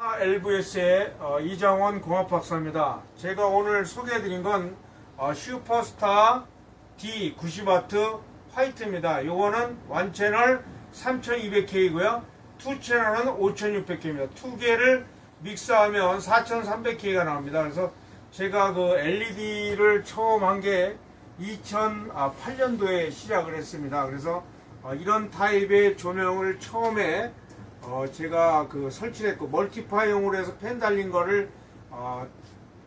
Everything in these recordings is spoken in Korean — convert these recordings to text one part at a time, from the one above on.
LVS의 어, 이장원 공학박사입니다. 제가 오늘 소개해드린 건 어, 슈퍼스타 D90W 화이트입니다. 요거는 원 채널 3200K고요. 투 채널은 5600K입니다. 두 개를 믹스하면 4300K가 나옵니다. 그래서 제가 그 LED를 처음 한 게 2008년도에 시작을 했습니다. 그래서 어, 이런 타입의 조명을 처음에 어, 제가 그 설치했고 멀티파이용으로 해서 펜 달린 거를 어,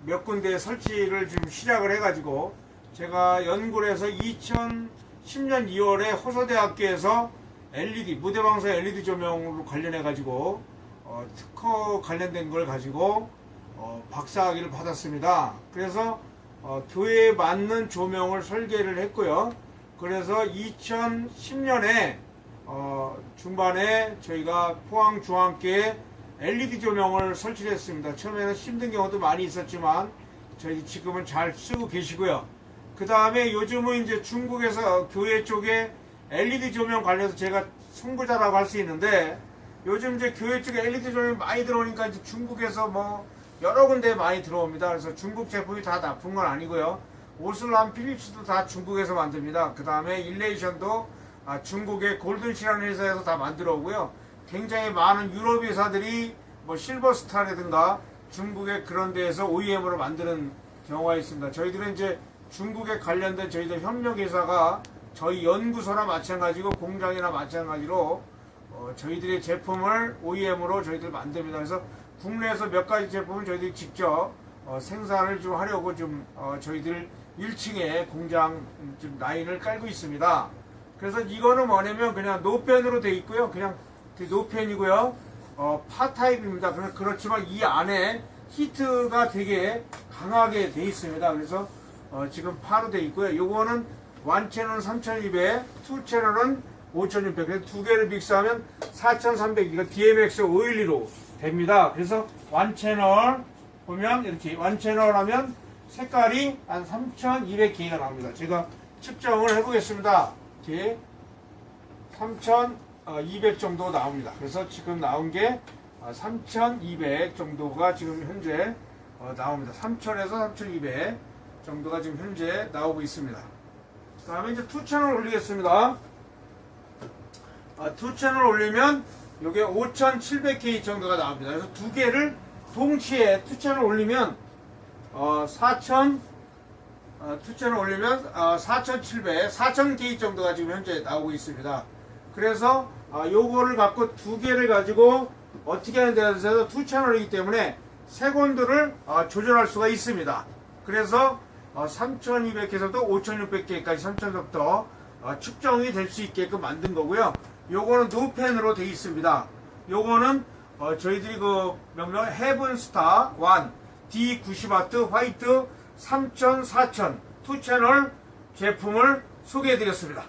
몇 군데 설치를 좀 시작을 해가지고 제가 연구를 해서 2010년 2월에 호서대학교에서 LED 무대방사 LED 조명으로 관련해 가지고 어, 특허 관련된 걸 가지고 어, 박사학위를 받았습니다. 그래서 어, 교회에 맞는 조명을 설계를 했고요. 그래서 2010년에 어, 중반에 저희가 포항 중앙교회 LED 조명을 설치를 했습니다. 처음에는 힘든 경우도 많이 있었지만 저희 지금은 잘 쓰고 계시고요. 그 다음에 요즘은 이제 중국에서 교회 쪽에 LED 조명 관련해서 제가 선구자라고 할 수 있는데 요즘 이제 교회 쪽에 LED 조명이 많이 들어오니까 이제 중국에서 뭐 여러 군데 많이 들어옵니다. 그래서 중국 제품이 다 나쁜 건 아니고요. 오슬람 필립스도 다 중국에서 만듭니다. 그 다음에 일레이션도 아, 중국의 골든시라는 회사에서 다 만들어 오고요. 굉장히 많은 유럽 회사들이 뭐 실버스타라든가 중국의 그런 데에서 OEM으로 만드는 경우가 있습니다. 저희들은 이제 중국에 관련된 저희들 협력회사가 저희 연구소나 마찬가지고 공장이나 마찬가지로 어, 저희들의 제품을 OEM으로 저희들 만듭니다. 그래서 국내에서 몇 가지 제품을 저희들이 직접 어, 생산을 좀 하려고 좀 어, 저희들 1층에 공장 좀 라인을 깔고 있습니다. 그래서 이거는 뭐냐면 그냥 노펜으로 돼 있고요. 그냥 그 노펜이고요. 어, 파 타입입니다. 그러- 그렇지만 이 안에 히트가 되게 강하게 돼 있습니다. 그래서 어, 지금 파로 돼 있고요. 요거는 원 채널은 3200, 투 채널은 5600. 그래서 두 개를 믹스하면 4300. 이거 DMX 512로 됩니다. 그래서 원 채널 보면 이렇게 원 채널 하면 색깔이 한 3200K가 나옵니다. 제가 측정을 해보겠습니다. 이렇게 3200 정도 나옵니다. 그래서 지금 나온 게 3200 정도가 지금 현재 어, 나옵니다. 3000에서 3200 정도가 지금 현재 나오고 있습니다. 다음에 이제 투 채널 올리겠습니다. 아, 투 채널 올리면 이게 5700K 정도가 나옵니다. 그래서 두 개를 동시에 투 채널 올리면 어, 4000 어, 투 채널 올리면 어, 4700, 4000K 정도가 지금 현재 나오고 있습니다. 그래서 어, 요거를 갖고 두 개를 가지고 어떻게 하는 대해서 투 채널이기 때문에 세곤도를 어, 조절할 수가 있습니다. 그래서 어, 3200에서도 5600개까지 3000부터 어, 측정이 될 수 있게끔 만든 거고요. 요거는 노펜으로 되어 있습니다. 요거는 어, 저희들이 그 명명 헤븐스타 1 D90W 화이트 3000, 4000투 채널 제품을 소개해 드렸습니다.